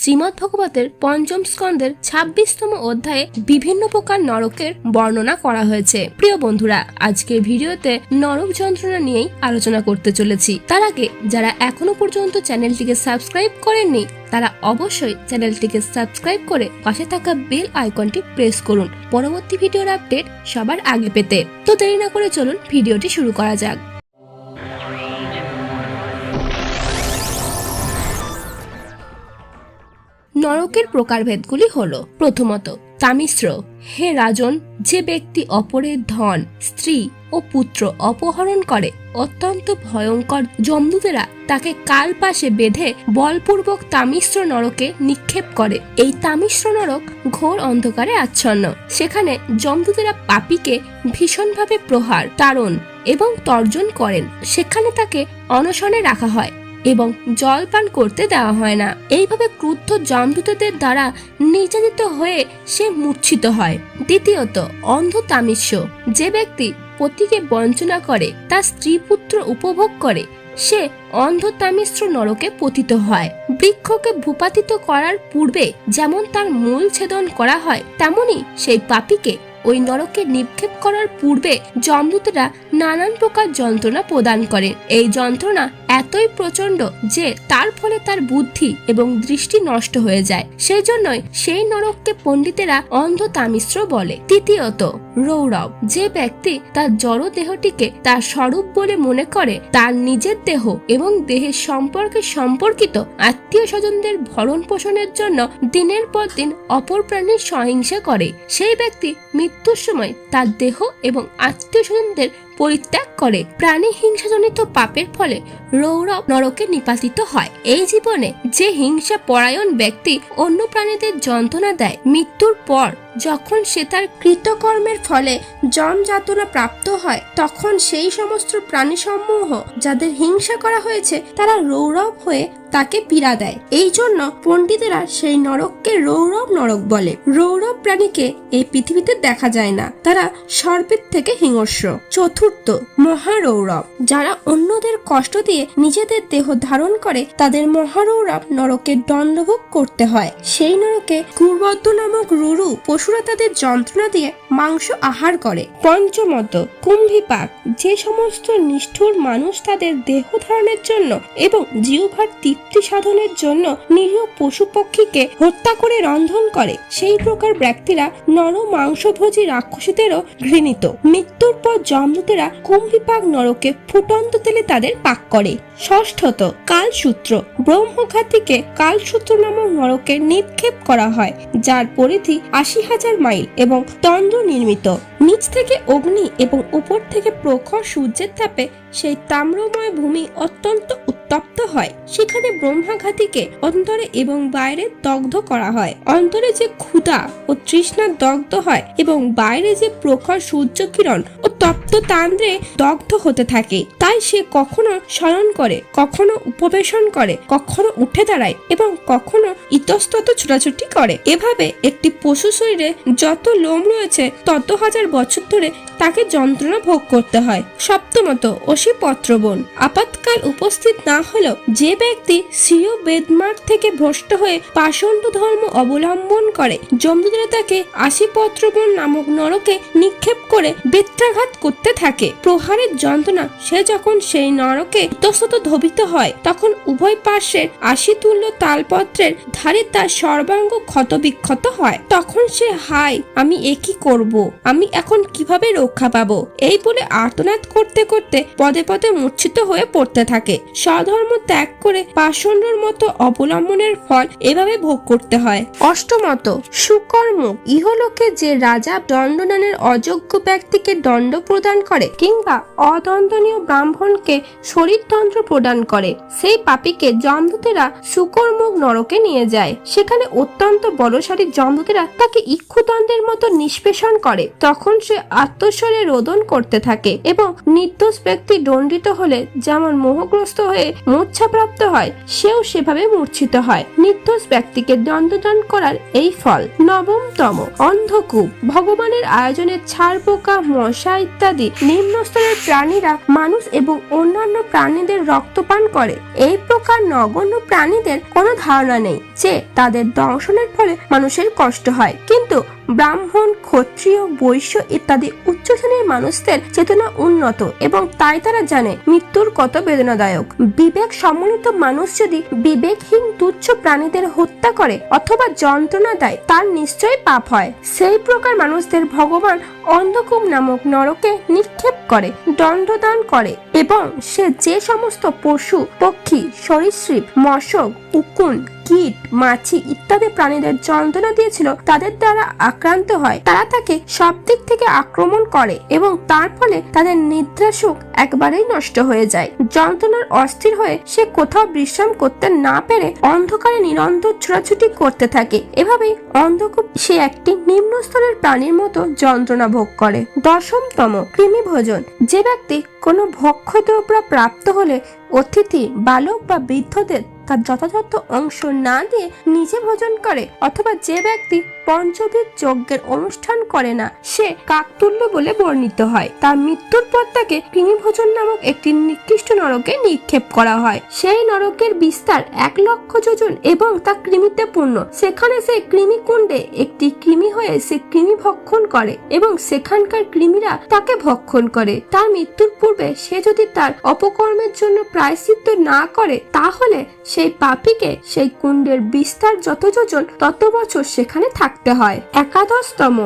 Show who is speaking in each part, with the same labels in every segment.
Speaker 1: শ্রীমৎ ভগবতের পঞ্চম স্কন্ধের ছাব্বিশতম অধ্যায়ে বিভিন্ন প্রকার নরকের বর্ণনা করা হয়েছে। প্রিয় বন্ধুরা, আজকের ভিডিওতে নরক যন্ত্রণা নিয়েই আলোচনা করতে চলেছি। তার আগে, যারা এখনও পর্যন্ত চ্যানেলটিকে সাবস্ক্রাইব করেননি, তারা অবশ্যই চ্যানেলটিকে সাবস্ক্রাইব করে পাশে থাকা বেল আইকনটি প্রেস করুন। পরবর্তী ভিডিওর আপডেট সবার আগে পেতে। তো দেরি না করে চলুন ভিডিওটি শুরু করা যাক। নরকের প্রকারভেদগুলি হল, প্রথমত, তামিশ্র, হে রাজন, যে ব্যক্তি অপরের ধন, স্ত্রী ও পুত্র অপহরণ করে, অত্যন্ত ভয়ঙ্কর জমদূতেরা তাকে কাল পাশে বেঁধে বলপূর্বক তামিশ্র নরকে নিক্ষেপ করে। এই তামিশ্র নরক ঘোর অন্ধকারে আচ্ছন্ন। সেখানে জমদূতেরা পাপীকে ভীষণভাবে প্রহার, তাড়ন এবং তর্জন করেন। সেখানে তাকে অনশনে রাখা হয়। এবং জল পান করতে দেওয়া হয় না। এইভাবে ক্রুদ্ধ জমদূতদের দ্বারা নির্যাতিত হয়ে সে মূর্ছিত হয়। দ্বিতীয়ত, অন্ধ তামিস্য যে ব্যক্তি পতিকে বঞ্চনা করে, তার স্ত্রী পুত্র উপভোগ করে, সে অন্ধ তামিশ্র নরকে পতিত হয়। বৃক্ষকে ভূপাতিত করার পূর্বে যেমন তার মূল ছেদন করা হয়, তেমনি সেই পাপীকে ওই নরকে নিক্ষেপ করার পূর্বে যমদূতরা নানান প্রকার যন্ত্রণা প্রদান করে এই যন্ত্রণা এতই প্রচণ্ড যে তার ফলে তার বুদ্ধি এবং দৃষ্টি নষ্ট হয়ে যায়। সেই জন্যই সেই নরককে পণ্ডিতেরা অন্ধ তামিশ্র বলে। তৃতীয়ত, রৌরব। যে ব্যক্তি তার জড় দেহটিকে তার স্বরূপ বলে মনে করে, তার নিজের দেহ এবং দেহের সম্পর্কে সম্পর্কিত আত্মীয় স্বজনদের ভরণ পোষণের জন্য দিনের পর দিন অপর প্রাণীর সহিংসা করে। সেই ব্যক্তি মৃত্যুর সময় তার দেহ এবং আত্মীয় স্বজনদের পরিত্যাগ করে। প্রাণী হিংসাজনিত পাপের ফলে রৌরব নরকে নিপাতিত হয়। এই জীবনে যে হিংসা পরায়ণ ব্যক্তি অন্য প্রাণীদের যন্ত্রণা দেয়, মৃত্যুর পর যখন সে তার কৃতকর্মের ফলে জম যাতনা প্রাপ্ত হয়, তখন সেই সমস্ত প্রাণী সমূহ যাদের হিংসা করা হয়েছে, তারা রৌরব হয়ে তাকে পীড়া দেয়। এই জন্য পণ্ডিতেরা সেই নরককে রৌরব নরক বলে। রৌরব প্রাণীকে এই পৃথিবীতে দেখা যায় না। তারা সর্পের থেকে হিংস্র। চতুর্থ, মহারৌরব। যারা অন্যদের কষ্ট দিয়ে নিজেদের দেহ ধারণ করে, তাদের মহারৌরব নরকে দণ্ডভোগ করতে হয়। সেই নরকে কুর্বদ্দ নামক রুরু পশুরা তাদের যন্ত্রণা দিয়ে মাংস আহার করে। পঞ্চমত কুম্ভিপাক যে সমস্ত নিষ্ঠুর মানুষ তাদের দেহ ধারণের জন্য এবং জিহ্বার তৃপ্তি সাধনের জন্য নিরীহ পশু পক্ষীকে হত্যা করে রন্ধন করে, সেই প্রকার ব্যক্তিরা নর মাংসভোজী রাক্ষসীদেরও ঘৃণিত। মৃত্যুর পর জমদূতেরা কুম্ভিপাক নরকে ফুটন্ত তেলে তাদের পাক করে। ষষ্ঠত, কালসূত্র। ব্রহ্মঘাতীকে কালসূত্র নামক নরকে নিক্ষেপ করা হয়, যার পরিধি আশি হাজার মাইল এবং তন্দ্র নির্মিত। নিচ থেকে অগ্নি এবং উপর থেকে প্রখর সূর্যের তাপে সেই তাম্রময় ভূমি অত্যন্ত উত্তপ্ত হয়। সেখানে ব্রহ্মাঘাতীকে অন্তরে এবং বাইরে দগ্ধ করা হয়। অন্তরে যে ক্ষুধা ও তৃষ্ণা দগ্ধ হয় এবং বাইরে যে প্রখর সূর্য কিরণ ও তপ্ত তান্দ্রে দগ্ধ হতে থাকে, তাই সে কখনো শয়ন করে, কখনো উপবেশন করে, কখনো উঠে দাঁড়ায় এবং কখনো ইতস্তত ছোটাছুটি করে। এভাবে একটি পশু শরীরে যত লোম রয়েছে, তত হাজার বছর ধরে তাকে যন্ত্রণা ভোগ করতে হয়। সপ্তমত অসি পত্রবন। আপাতকাল উপস্থিত না হলেও যে ব্যক্তি স্বীয় বেদমার্গ থেকে ভ্রষ্ট হয়ে পাষণ্ড ধর্ম অবলম্বন করে, জমদূতরা তাকে আশি পত্রবন নামক নরকে নিক্ষেপ করে বেত্রাঘাত করতে থাকে। প্রহারের যন্ত্রণা, সে যখন সেই নরকে ইতস্তত ধবিত হয়, তখন উভয় পার্শ্বের আশি তুল্য তালপত্রের ধারে তার সর্বাঙ্গ ক্ষতবিক্ষত হয়। তখন সে হাই আমি এ কি করব? আমি এখন কীভাবে রক্ষা পাবো? এই বলে আর্তনাদ করতে করতে পদে পদে মূর্ছিত হয়ে পড়তে থাকে। স্বধর্ম ত্যাগ করে পাষণ্ডর মতো অবলম্বনের ফল এভাবে ভোগ করতে হয়। অষ্টমত, সুকর্ম। ইহলোকে যে রাজা দণ্ডদানের অযোগ্য ব্যক্তিকে দণ্ড প্রদান করে কিংবা অদণ্ডনীয় ব্রাহ্মণকে শরীরতন্ত্র প্রদান করে, সেই পাপীকে জমদূতেরা সুকর্মক নরকে নিয়ে যায়। সেখানে অত্যন্ত বলশালী জমদূতেরা তাকে ইক্ষুদণ্ডের মতো নিষ্পেষণ করে। তখন সে আত্মস্বরে রোদন করতে থাকে এবং নির্দোষ ব্যক্তি দণ্ডিত হলে যেমন মোহগ্রস্ত হয়ে মূর্ছাপ্রাপ্ত হয়, সেও সেভাবে মূর্ছিত হয়। নির্দোষ ব্যক্তিকে দণ্ডদান করার এই ফল। নবমতম, অন্ধকূপ। ভগবানের আয়োজনে ছাড় পোকা, মশা ইত্যাদি নিম্ন স্তরের প্রাণীরা মানুষ এবং অন্যান্য প্রাণীদের রক্তপান করে। এই প্রকার নগণ্য প্রাণীদের কোনো ধারণা নেই যে তাদের দংশনের ফলে মানুষের কষ্ট হয়। কিন্তু ব্রাহ্মণ, ক্ষত্রিয়, বৈশ্য ইত্যাদি উচ্চ শ্রেণির মানুষদের চেতনা উন্নত এবং তাই তারা জানে মৃত্যুর কত বেদনাদায়ক। বিবেক সম্মিলিত মানুষ যদি বিবেকহীন তুচ্ছ প্রাণীদের হত্যা করে অথবা যন্ত্রণা দেয়, তার নিশ্চয়ই পাপ হয়। সেই প্রকার মানুষদের ভগবান অন্ধকূপ নামক নরকে নিক্ষেপ করে, দণ্ডদান করে এবং সে যে সমস্ত পশু, পক্ষী, সরীসৃপ, মশক, উকুন কীট, মাছি ইত্যাদি প্রাণীদের যন্ত্রণা দিয়েছিল, তাদের দ্বারা আক্রান্ত হয়। তারা তাকে সব দিক থেকে আক্রমণ করে এবং তার ফলে তাদের নিদ্রা সুখ একবারেই নষ্ট হয়ে যায়। যন্ত্রণার অস্থির হয়ে সে কোথাও বিশ্রাম করতে না পেরে অন্ধকারে নিরন্তর ছোটাছুটি করতে থাকে। এভাবেই অন্ধকূপ সে একটি নিম্ন স্তরের প্রাণীর মতো যন্ত্রণা ভোগ করে। দশমতম কৃমি ভোজন যে ব্যক্তি কোনো ভক্ষদ্রব্য প্রাপ্ত হলে অতিথি, বালক বা বৃদ্ধদের তার যথাযথ অংশ না দিয়ে নিজে ভোজন করে অথবা যে ব্যক্তি পঞ্চবিদ যজ্ঞের অনুষ্ঠান করে না। সে কাকতুল্য বলে বর্ণিত হয়। তার মৃত্যুর পর তাকে কৃমিভোজন নামক একটি নিকৃষ্ট নরকে নিক্ষেপ করা হয়। সেই নরকের বিস্তার এক লক্ষ যোজন এবং তা কৃমিতে পূর্ণ। সেখানে সে কৃমি কুণ্ডে একটি কৃমি হয়ে সে কৃমি ভক্ষণ করে এবং সেখানকার কৃমিরা তাকে ভক্ষণ করে। তার মৃত্যুর পূর্বে সে যদি তার অপকর্মের জন্য প্রায়শ্চিত্ত না করে, তাহলে সেই পাপীকে সেই কুণ্ডের বিস্তার যত যোজন তত বছর সেখানে থাকতে হয়। একাদশতম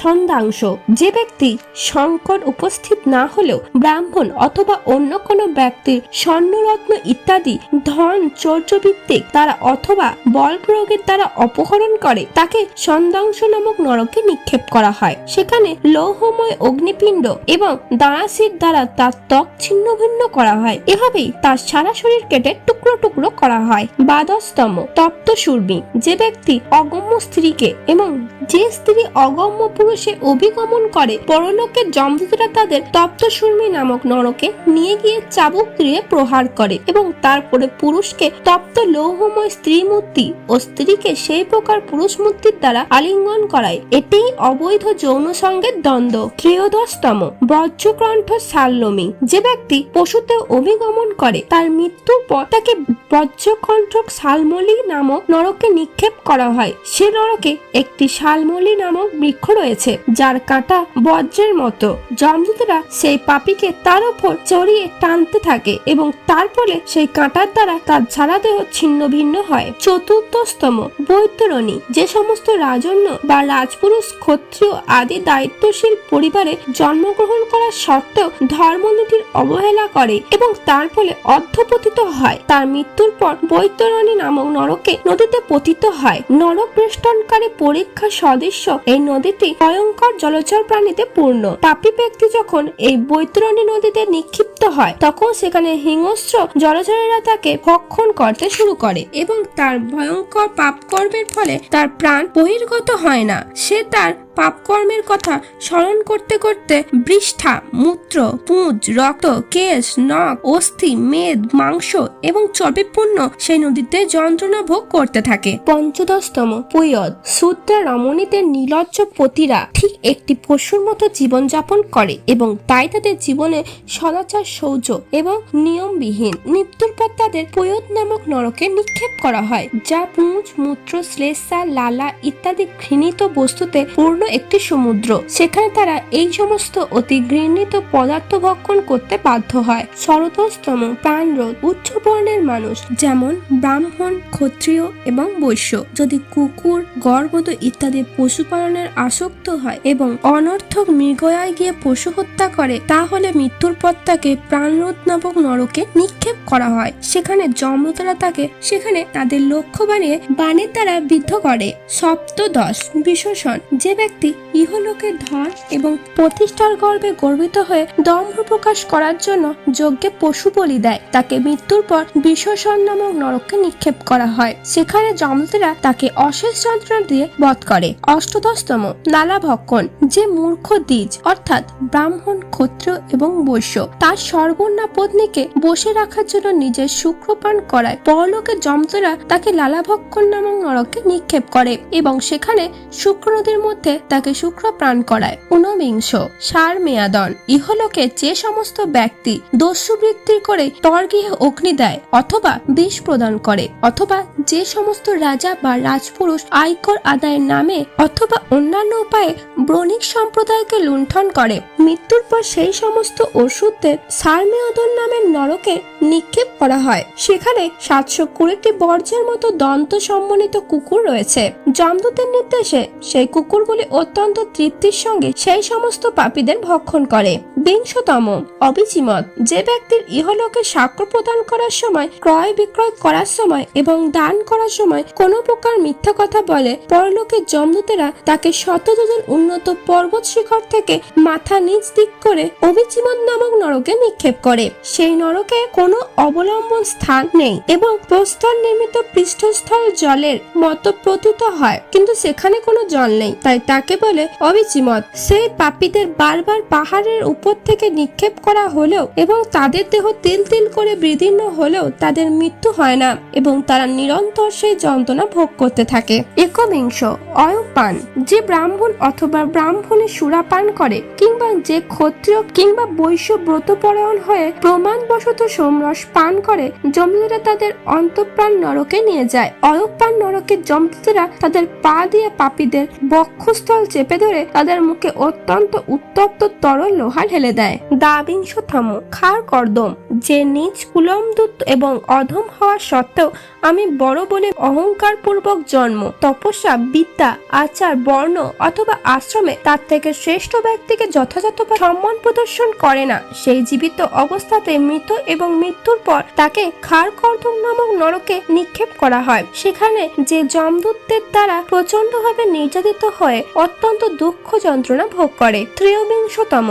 Speaker 1: সন্ধ্যাংশ যে ব্যক্তি সংকট উপস্থিত না হলেও ব্রাহ্মণ অথবা অন্য কোনো ব্যক্তির স্বর্ণরত্ন ইত্যাদি, ধন, চর্যভিত্তিক তারা অথবা বল প্রয়োগের দ্বারা অপহরণ করে, তাকে সন্ধ্যাংশ নামক নরকে নিক্ষেপ করা হয়। সেখানে লৌহময় অগ্নিপিণ্ড এবং দাঁড়াশির দ্বারা তার ত্বক ছিন্ন ভিন্ন করা হয়। এভাবেই তার সারা শরীর কেটে টুকরো টুকরো করা হয়। দ্বাদশতম তপ্ত সুরবি যে ব্যক্তি অগম্য স্ত্রীকে এবং যে স্ত্রী অগম্য পুরুষে অভিগমন করে, পরলোকের যমদূতরা তাদের তপ্ত সুরমি নামক নরকে নিয়ে গিয়ে চাবুক দিয়ে প্রহার করে এবং তারপরে পুরুষকে তপ্ত লৌহময় স্ত্রী মূর্তি ও স্ত্রীকে সেই প্রকার পুরুষ মূর্তির দ্বারা আলিঙ্গন করায়। এটাই অবৈধ যৌন সঙ্গের দ্বন্দ্ব। ত্রয়োদশতম বজ্রকণ্ঠ সাল্লমী। যে ব্যক্তি পশুতে অভিগমন করে, তার মৃত্যুর পর তাকে বজ্রকণ্ঠক শালমলি নামক নরকে নিক্ষেপ করা হয়। সে নরকে একটি শালমলি নামক বৃক্ষ রয়েছে, যার কাঁটা বজ্রের মতো। যমদূতরা সেই পাপীকে তার উপর চড়িয়ে টানতে থাকে এবং তার ফলে সেই কাঁটার দ্বারা তার সারা দেহ ছিন্ন ভিন্ন হয়। চতুর্থস্তম বৈতরণী। যে সমস্ত রাজন্য বা রাজপুরুষ, ক্ষত্রিয় আদি দায়িত্বশীল পরিবারে জন্মগ্রহণ করার সত্ত্বেও ধর্মনীতির অবহেলা করে এবং তার ফলে অর্ধপতিত হয়। তার মৃত্যুর পর বৈতরণী নামক নরকে নদীতে পতিত হয়। নরক বেষ্টনকারী পরীক্ষা সদৃশ্য। এই নদীটি ভয়ঙ্কর জলচর প্রাণীতে পূর্ণ। পাপী ব্যক্তি যখন এই বৈতরণী নদীতে নিক্ষিপ্ত হয়, তখন সেখানে হিংস্র জলচরেরা তাকে ভক্ষণ করতে শুরু করে এবং তার ভয়ঙ্কর পাপ পাপকর্মের ফলে তার প্রাণ বহির্গত হয় না। সে তার পাপকর্মের কথা স্মরণ করতে করতে বৃষ্ঠা, মূত্র, পুঁজ, রক্ত, কেশ, নখ, অস্থি, মেদ, মাংস এবং চর্বিপূর্ণ সেই নদীতে যন্ত্রণা ভোগ করতে থাকে। পঞ্চদশতম পৈয়দ। শূদ্রা রমণীদের নির্লজ্জ পতিরা ঠিক একটি পশুর মতো জীবনযাপন করে এবং তাই তাদের জীবনে সদাচার শৌর্য এবং নিয়মবিহীন মৃত্যুর পর তাদের পৈয়দ নামক নরকে নিক্ষেপ করা হয়, যা পুঁজ, মূত্র, শ্লেষা, লালা ইত্যাদি ঘৃণিত বস্তুতে পূর্ণ একটি সমুদ্র। সেখানে তারা এই সমস্ত অতি ঘৃণিত পদার্থ ভক্ষণ করতে বাধ্য হয়। শরতস্তম প্রাণরোধ উচ্চ বর্ণের মানুষ, যেমন ব্রাহ্মণ, ক্ষত্রিয় এবং বৈশ্য। যদি কুকুর গর্ভদ ইত্যাদি পশুপালনের আসক্ত হয় এবং অনর্থক মৃগয়ায় গিয়ে পশু হত্যা করে, তাহলে মৃত্যুর পর তাকে প্রাণরোধ নামক নরকে নিক্ষেপ করা হয়। সেখানে যমদূতরা তাকে, সেখানে তাদের লক্ষ্য বানিয়ে বাণের দ্বারা বিদ্ধ করে। সপ্তদশ বিশোষণ। যে ব্যক্তি ইহলোকের ধন এবং প্রতিষ্ঠার গর্বে গর্বিত হয়ে দম্ভ প্রকাশ করার জন্য যজ্ঞে পশু বলি দেয়, তাকে মৃত্যুর পর বিশ্বসন নামক নরককে নিক্ষেপ করা হয়। সেখানে যমদূতেরা তাকে অশেষ যন্ত্রণা দিয়ে বধ করে। অষ্টদশতম নালা ভক্ষণ। যে মূর্খ দ্বিজ, অর্থাৎ ব্রাহ্মণ, ক্ষত্রিয় এবং বৈশ্য, তার সর্বর্ণা পত্নীকে বসে রাখার জন্য নিজের শুক্রপান করায়। পরলোকে যমদূতরা তাকে লালাভক্ষণ নামক নরকে নিক্ষেপ করে এবং সেখানে শুক্র নদীর মধ্যে তাকে শুক্র প্রাণ করায়। ঊনবিংশ সার মেয়াদন ইহলোকে যে সমস্ত ব্যক্তি দস্যুবৃত্তি করে তর্গিয়ে অগ্নি দেয় অথবা বিষ প্রদান করে অথবা যে সমস্ত রাজা বা রাজপুরুষ আয়কর আদায়ের নামে অথবা অন্যান্য উপায়ে ব্রণিক সম্প্রদায়কে লুণ্ঠন করে, মৃত্যুর পর সেই সমস্ত ওষুধদের সারমেয়দন নামের নরকে নিক্ষেপ করা হয়। সেখানে সাতশো কুড়িটি বর্জ্যের মতো দন্ত সম্মানিত কুকুর রয়েছে। জমদূতের নির্দেশে সেই কুকুরগুলি অত্যন্ত তৃপ্তির সঙ্গে সেই সমস্ত পাপীদের ভক্ষণ করে। বিংশতম অবিচিমত। যে ব্যক্তির ইহলোকে সাক্ষ্য প্রদান করার সময়, ক্রয় বিক্রয় করার সময় এবং দান করার সময় কোনো প্রকার মিথ্যা কথা বলে, পরলোকের জমদূতেরা তাকে শতযোজন উন্নত পর্বত শিখর থেকে মাথা নিচ দিক করে অবিচিমত নামক নরকে নিক্ষেপ করে। সেই নরকে কোনো অবলম্বন স্থান নেই এবং প্রস্তর নির্মিত পৃষ্ঠস্থল জলের মতো প্রতীত হয়, কিন্তু সেখানে কোনো জল নেই। তাই তাকে বলে অবিচিমত। সেই পাপীদের বারবার পাহাড়ের উপর থেকে নিক্ষেপ করা হলেও এবং তাদের দেহ তিল তিল করে বিদীর্ণ হলেও তাদের মৃত্যু হয় না এবং তারা নিরন্তর সেই যন্ত্রণা ভোগ করতে থাকে। একবিংশ অয়পান, যে ব্রাহ্মণ অথবা ব্রাহ্মণী সুরাপান করে কিংবা যে ক্ষত্রিয় কিংবা বৈশ্য ব্রতপরায়ণ হয়ে প্রমাণবশত সোমরস পান করে জমদূতেরা তাদের অন্তঃপ্রাণ নরকে নিয়ে যায়। অয়পান নরকে জমদূতেরা তাদের পা দিয়ে পাপীদের বক্ষস্থল চেপে ধরে, তাদের মুখে অত্যন্ত উত্তপ্ত তরল লোহা ঢেলে দেয়। দাবিংশতম খার কর্দম। যে নিজ কুলমদূত এবং অধম হওয়া সত্ত্বেও আমি বড় বলে অহংকার পূর্বক জন্ম। তপস্যা, বিদ্যা, আচার, বর্ণ অথবা আশ্রমে তার থেকে শ্রেষ্ঠ ব্যক্তিকে যথাযথ সম্মান প্রদর্শন করে না। সেই জীবিত অবস্থাতে মৃত এবং মৃত্যুর পর তাকে খার কর্দম নামক নরকে নিক্ষেপ করা হয়। সেখানে যে যমদূতদের দ্বারা প্রচন্ডভাবে নির্যাতিত হয়ে অত্যন্ত দুঃখ যন্ত্রণা ভোগ করে। ত্রয়োবিংশতম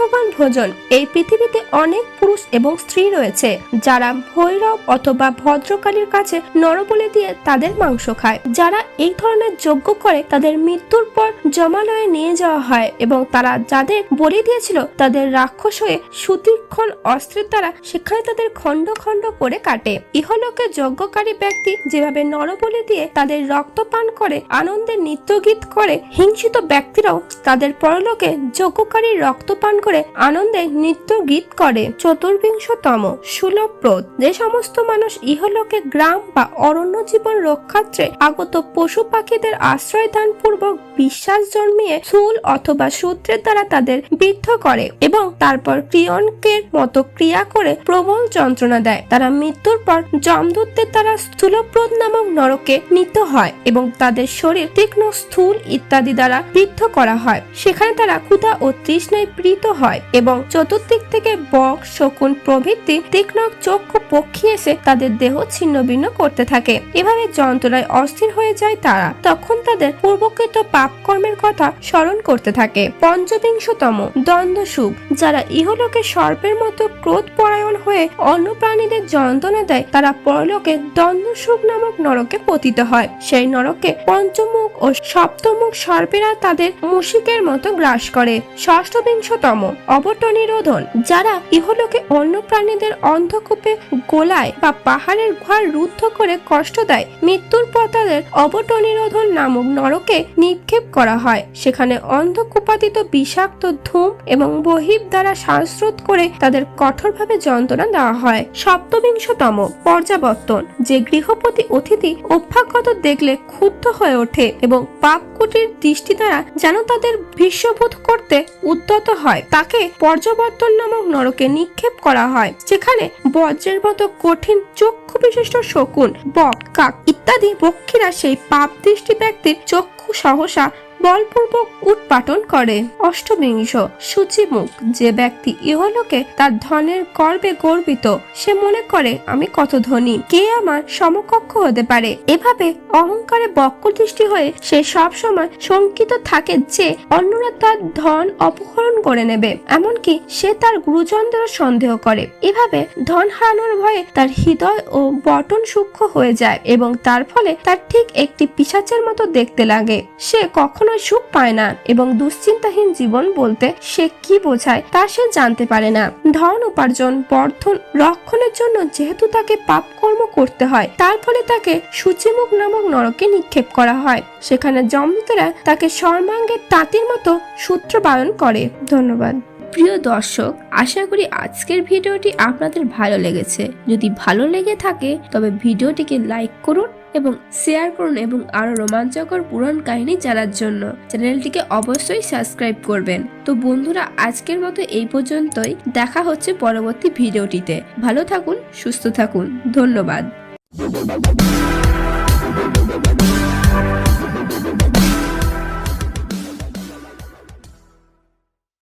Speaker 1: রক্ষবান ভোজন। এই পৃথিবীতে অনেক পুরুষ এবং স্ত্রী রয়েছে, যারা ভৈরব অথবা ভদ্রকালীর কাছে নরবলি দিয়ে তাদের মাংস খায়। যারা এই ধরনের যজ্ঞ করে, তাদের মৃত্যুর পর জমালয়ে নিয়ে যাওয়া হয় এবং তারা যাদের বলি দিয়েছিল, তাদের রাক্ষস হয়ে সুদীক্ষণ অস্ত্রের দ্বারা সেখানে তাদের খণ্ড খণ্ড করে কাটে। ইহলোকে যজ্ঞকারী ব্যক্তি যেভাবে নরবলি দিয়ে তাদের রক্ত পান করে, আনন্দে নৃত্য গীত করে, হিংসিত ব্যক্তিরাও তাদের পরলোকে যজ্ঞকারী রক্ত পান করে আনন্দে নৃত্য গীত করে। চতুর্বিংশতম সুলভপ্রদ। যে সমস্ত মানুষ ইহলোকে গ্রাম বা অরণ্য জীবন রক্ষার্থে আগত পশু পাখিদের আশ্রয় দান পূর্বক বিশ্বাস জন্মিয়ে চুল অথবা সূত্রের দ্বারা তাদের বিদ্ধ করে এবং তারপর ক্রিয়নকের মতো ক্রিয়া করে প্রবল যন্ত্রণা দেয়। তারা মৃত্যুর পর যমদূতদের দ্বারা স্থূলপ্রদ নামক নরকে নিত হয় এবং তাদের শরীর তীক্ষ্ণ স্থূল ইত্যাদি দ্বারা বৃদ্ধ করা হয়। সেখানে তারা ক্ষুধা ও তৃষ্ণায় প্রীত হয় এবং চতুর্দিক থেকে বক, শকুন প্রভৃতি তীক্ষ্ণ চক্ষু পক্ষী এসে তাদের দেহ ছিন্ন ভিন্ন করতে থাকে। এভাবে যন্ত্রণায় অস্থির হয়ে যায় তারা। তখন তাদের পূর্বকৃত পাপ কর্মের কথা স্মরণ করতে থাকে। পঞ্চবিংশতম দ্বন্দ্ব সুখ, যারা ইহলোকে সর্পের মতো ক্রোধ পরায়ণ হয়ে অন্য প্রাণীদের যন্ত্রণা দেয়, তারা পরলোকে দ্বন্দ্ব সুখ নামক নরকে পতিত হয়। সেই নরকে পঞ্চমুখ ও সপ্তমুখ সর্পেরা তাদের মুশিকের মতো গ্রাস করে। ষষ্ঠবিংশতম অবট নিরোধন যারা ইহলোকে অন্য প্রাণীদের অন্ধকূপে গোলায় বা পাহাড়ের ঘর রুদ্ধ করে কষ্ট দেয়, মৃত্যুর পর তাদের অবট নিরোধন নামক নরকে নিক্ষেপ করা হয়। সেখানে অন্ধকূপাতিত বিষাক্ত ধূম এবং বহিব দ্বারা শ্বাসরোধ করে তাদের কঠোরভাবে যন্ত্রণা দেওয়া হয়। সপ্তবিংশতম পর্যাবর্তন, যে গৃহপতি অতিথি অভ্যাগত দেখলে ক্ষুব্ধ হয়ে ওঠে এবং পাপ কুটির দৃষ্টি দ্বারা যেন তাদের ভীষ্মবোধ করতে উদ্যত হয় তাকে পর্যাবর্তন নামক নরকে নিক্ষেপ করা হয়। যেখানে বজ্রের মতো কঠিন চক্ষু বিশিষ্ট শকুন বক কাক ইত্যাদি পক্ষীরা সেই পাপ দৃষ্টি ব্যক্তির চক্ষু সহসা বলপূর্বক উৎপাটন করে। অষ্টবিংশ সূচিমুখ। যে ব্যক্তি ইহলোকে তার ধনের গর্বে গর্বিত, সে মনে করে, আমি কত ধনী। কে আমার সমকক্ষ হতে পারে? এভাবে অহংকারে বক্রদৃষ্টি হয়ে সে সব সময় শঙ্কিত থাকে যে, অন্যরা তার ধন অপহরণ করে নেবে। এমনকি সে তার গুরুজনদেরও সন্দেহ করে। এভাবে ধন হারানোর ভয়ে তার হৃদয় ও বটন সূক্ষ্ম হয়ে যায় এবং তার ফলে তার ঠিক একটি পিশাচের মতো দেখতে লাগে। সে কখনোই সুখ পায় না এবং দুশ্চিন্তাহীন জীবন বলতে সে কি বোঝায় তা সে জানতে পারে না। ধন উপার্জন, বর্ধন, রক্ষণের জন্য যেহেতু তাকে পাপকর্ম করতে হয়, তার ফলে তাকে সূচিমুখ নামক নরকে নিক্ষেপ করা হয়। সেখানে জমদূতেরা তাকে সর্বাঙ্গের তাঁতির মতো সূত্র পালন করে। ধন্যবাদ। প্রিয় দর্শক, আশা করি আজকের ভিডিওটি আপনাদের ভালো লেগেছে। যদি ভালো লেগে থাকে, তবে ভিডিওটিকে লাইক করুন এবং শেয়ার করুন এবং আরও রোমাঞ্চকর পুরাণ কাহিনী জানার জন্য। চ্যানেলটিকে অবশ্যই সাবস্ক্রাইব করবেন। তো বন্ধুরা, আজকের মতো এই পর্যন্তই। দেখা হচ্ছে পরবর্তী ভিডিওটিতে। ভালো থাকুন, সুস্থ থাকুন। ধন্যবাদ।